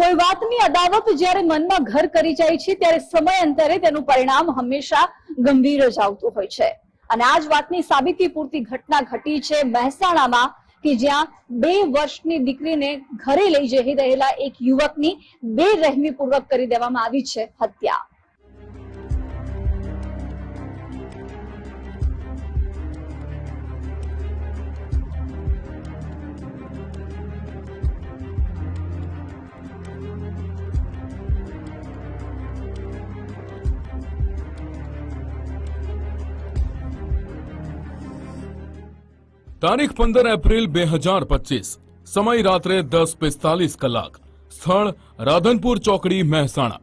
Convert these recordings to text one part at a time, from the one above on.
કોઈ વાતની અદાવત જ્યારે મનમાં ઘર કરી જાય છે, ત્યારે સમયાંતરે તેનું પરિણામ હંમેશા ગંભીર જ આવતું હોય છે. અને આ જ વાતની સાબિતી પૂરતી ઘટના ઘટી છે મહેસાણામાં, કે જ્યાં બે વર્ષની દીકરીને ઘરે લઈ જઈ રહેલા એક યુવકની બે પૂર્વક કરી દેવામાં આવી છે હત્યા. તારીખ પંદર એપ્રિલ બે હજાર પચીસ. સમય રાત્રે દસ પિસ્તાલીસ કલાક. સ્થળ રાધનપુર ચોકડી, મહેસાણા.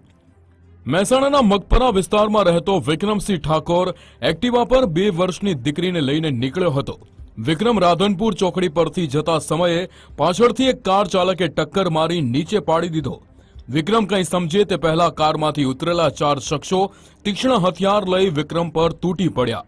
મહેસાણાના મગપરા વિસ્તારમાં રહેતો વિક્રમસિંહ ઠાકોર એક્ટિવા પર બે વર્ષની દીકરીને લઈને નીકળ્યો હતો. વિક્રમ રાધનપુર ચોકડી પરથી જતા સમયે પાછળથી એક કાર ચાલકે ટક્કર મારી નીચે પાડી દીધો. વિક્રમ કંઈ સમજે તે પહેલા કારમાંથી ઉતરેલા ચાર શખ્સો તીક્ષ્ણ હથિયાર લઈ વિક્રમ પર તૂટી પડ્યા.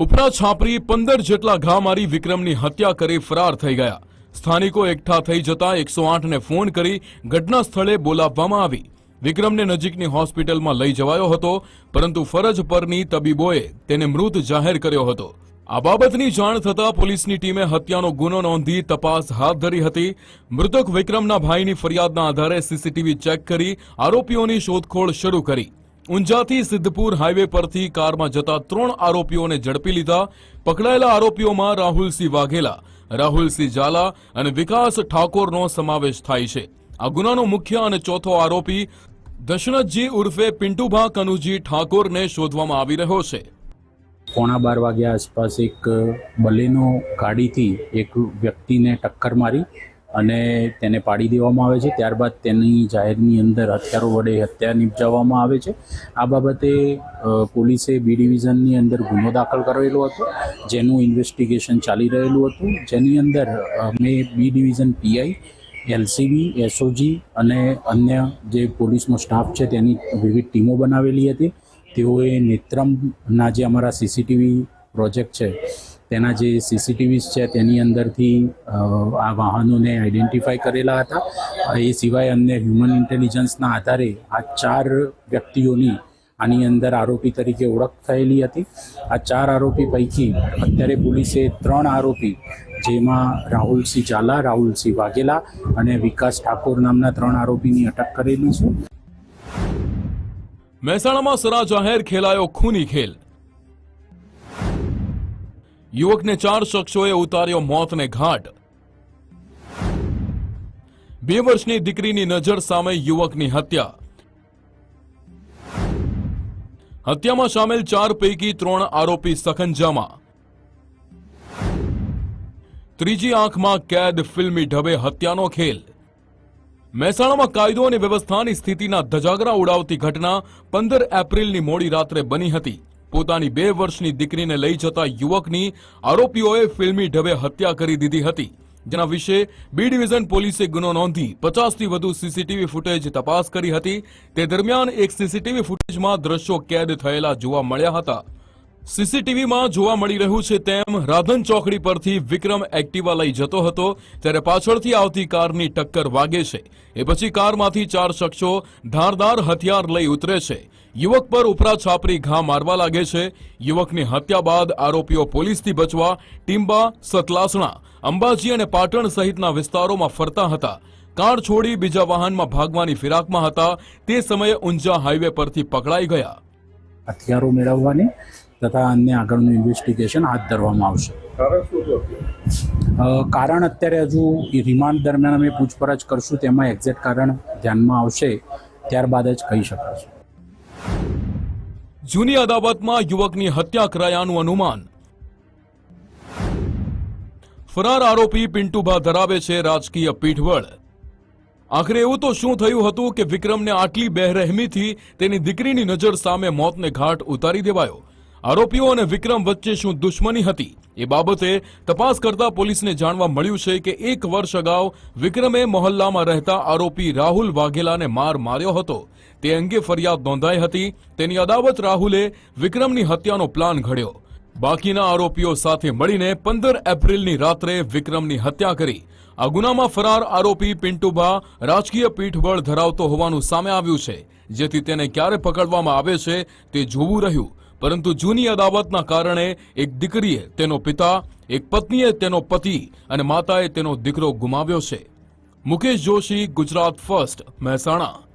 ઉપરા છાપરી પંદર જેટલા ઘા મારી વિક્રમની હત્યા કરી ફરાર થઈ ગયા. સ્થાનિકો એકઠા થઈ જતા એકસો આઠને ફોન કરી ઘટના સ્થળે બોલાવવામાં આવી. વિક્રમને નજીકની હોસ્પિટલમાં લઈ જવાયો હતો, પરંતુ ફરજ પરની તબીબોએ તેને મૃત જાહેર કર્યો હતો. આ બાબતની જાણ થતાં પોલીસની ટીમે હત્યાનો ગુનો નોંધી તપાસ હાથ ધરી હતી. મૃતક વિક્રમના ભાઈની ફરિયાદના આધારે સીસીટીવી ચેક કરી આરોપીઓની શોધખોળ શરૂ કરી. ઊંઝાથી સિદ્ધપુર હાઈવે પરથી કારમાં જતા ત્રણ આરોપીઓને ઝડપી લીધા. પકડાયેલા આરોપીઓમાં રાહુલસિંહ વાઘેલા, રાહુલસિંહ ઝાલા અને વિકાસ ઠાકોરનો સમાવેશ થાય છે. આ ગુનાનો મુખ્ય અને ચોથો આરોપી દશરથજી ઉર્ફે પિન્ટુભા કનુજી ઠાકોરને શોધવામાં આવી રહ્યો છે. પોણા બાર વાગ્યા આસપાસ એક બલેનો ગાડીથી એક વ્યક્તિને ટક્કર મારી અને તેને પાડી દેવામાં આવે છે. ત્યારબાદ તેની જાહેરની અંદર હથિયારો વડે હત્યા નિપજાવવામાં આવે છે. આ બાબતે પોલીસે બી ડિવિઝનની અંદર ગુનો દાખલ કરેલો હતો, જેનું ઇન્વેસ્ટિગેશન ચાલી રહેલું હતું. જેની અંદર અમે B division PI LCB, SOG અને અન્ય જે પોલીસનો સ્ટાફ છે, તેની વિવિધ ટીમો બનાવેલી હતી. તેઓએ નેત્રમના જે અમારા સીસીટીવી પ્રોજેક્ટ છે તેના જે સીસીટીવીસ છે, તેની અંદરથી આ વાહનોને આઈડેન્ટિફાઈ કરેલા હતા. એ સિવાય અમને હ્યુમન ઇન્ટેલિજન્સના આધારે આ ચાર વ્યક્તિઓની આની અંદર આરોપી તરીકે ઓળખ થયેલી હતી. આ ચાર આરોપી પૈકી અત્યારે પોલીસે ત્રણ આરોપી, જેમાં રાહુલસિંહ ઝાલા, રાહુલસિંહ વાઘેલા અને વિકાસ ઠાકોર નામના ત્રણ આરોપીની અટક કરેલી છે. મહેસાણામાં સરા જાહેર ખેલાયો ખૂની ખેલ. યુવકને ચાર શખ્સોએ ઉતાર્યો મોતને ઘાટ. બે વર્ષની દીકરીની નજર સામે યુવકની હત્યા. હત્યામાં સામેલ ચાર પૈકી ત્રણ આરોપી સખંજામાં. ત્રીજી આંખમાં કેદ, ફિલ્મી ઢબે હત્યાનો ખેલ. મહેસાણામાં કાયદો અને વ્યવસ્થાની સ્થિતિના ધજાગરા ઉડાવતી ઘટના પંદર એપ્રિલની મોડી રાત્રે બની હતી. પોતાની બે વર્ષની દીકરીને લઈ જતા યુવકની આરોપીઓએ ફિલ્મી ઢબે હત્યા કરી દીધી હતી, જેના વિશે બી ડિવિઝન પોલીસે ગુનો નોંધી પચાસથી વધુ સીસીટીવી ફૂટેજ તપાસ કરી હતી. તે દરમિયાન એક સીસીટીવી ફૂટેજમાં દ્રશ્યો કેદ થયેલા જોવા મળ્યા હતા. સીસીટીવીમાં જોવા મળી રહ્યું છે તેમ રાધન ચોકડી પરથી વિક્રમ એક્ટિવા લઈ જતો હતો, ત્યારે પાછળથી આવતી કારની ટક્કર વાગે છે. એ પછી કારમાંથી ચાર શખ્સો ધારદાર હથિયાર લઈ ઉતરે છે. યુવક પર ઉપરા ઘા મારવા લાગે છે. યુવકની હત્યા બાદ આરોપીઓ પોલીસથી બચવા ટીમ્બા સતલાસણા, અંબાજી અને પાટણ સહિતના વિસ્તારોમાં ફરતા હતા. કાર છોડી બીજા વાહનમાં ભાગવાની ફિરાકમાં હતા. તે સમયે ઊંઝા હાઈવે પરથી પકડાઈ ગયા. હથિયારો મેળવવાની તથા અન્ય આગળનું ઇન્વેસ્ટિગેશન હાથ ધરવામાં આવશે. કારણ અત્યારે હજુ એ રિમાન્ડ દરમિયાન અમે પૂછપરછ કરશું તેમાં એક્ઝેક્ટ કારણ ધ્યાનમાં આવશે ત્યારબાદ જ કહી શકાશે. જૂની અદાવતમાં યુવકની હત્યા કરાયાનું અનુમાન. ફરાર આરોપી પિન્ટુભા ધરાવે છે રાજકીય પીઠબળ. આખરે એવું તો શું થયું હતું કે વિક્રમને આટલી બેરહેમીથી તેની દીકરીની નજર સામે મોતને ઘાટ ઉતારી દેવાયો? આરોપીઓ અને વિક્રમ વચ્ચે શું દુશ્મની હતી? એ બાબતે તપાસ કરતા પોલીસને જાણવા મળ્યું છે કે એક વર્ષ અગાઉ વિક્રમે મોહલ્લામાં રહેતા આરોપી રાહુલ વાઘેલાને માર માર્યો હતો. તે અંગે ફરિયાદ નોંધાઈ હતી. તેની અદાવત રાહુલે વિક્રમની હત્યાનો પ્લાન ઘડ્યો. બાકીના આરોપીઓ સાથે મળીને પંદર એપ્રિલની રાત્રે વિક્રમની હત્યા કરી. આ ગુનામાં ફરાર આરોપી પિન્ટુભા રાજકીય પીઠબળ ધરાવતો હોવાનું સામે આવ્યું છે. જેથી તેને ક્યારે પકડવામાં આવે છે તે જોવું રહ્યું. પરંતુ જૂની અદાવતના કારણે એક દીકરીએ તેનો પિતા, એક પત્નીએ તેનો પતિ અને માતાએ તેનો દીકરો ગુમાવ્યો છે. મુકેશ જોશી, ગુજરાત ફર્સ્ટ, મહેસાણા.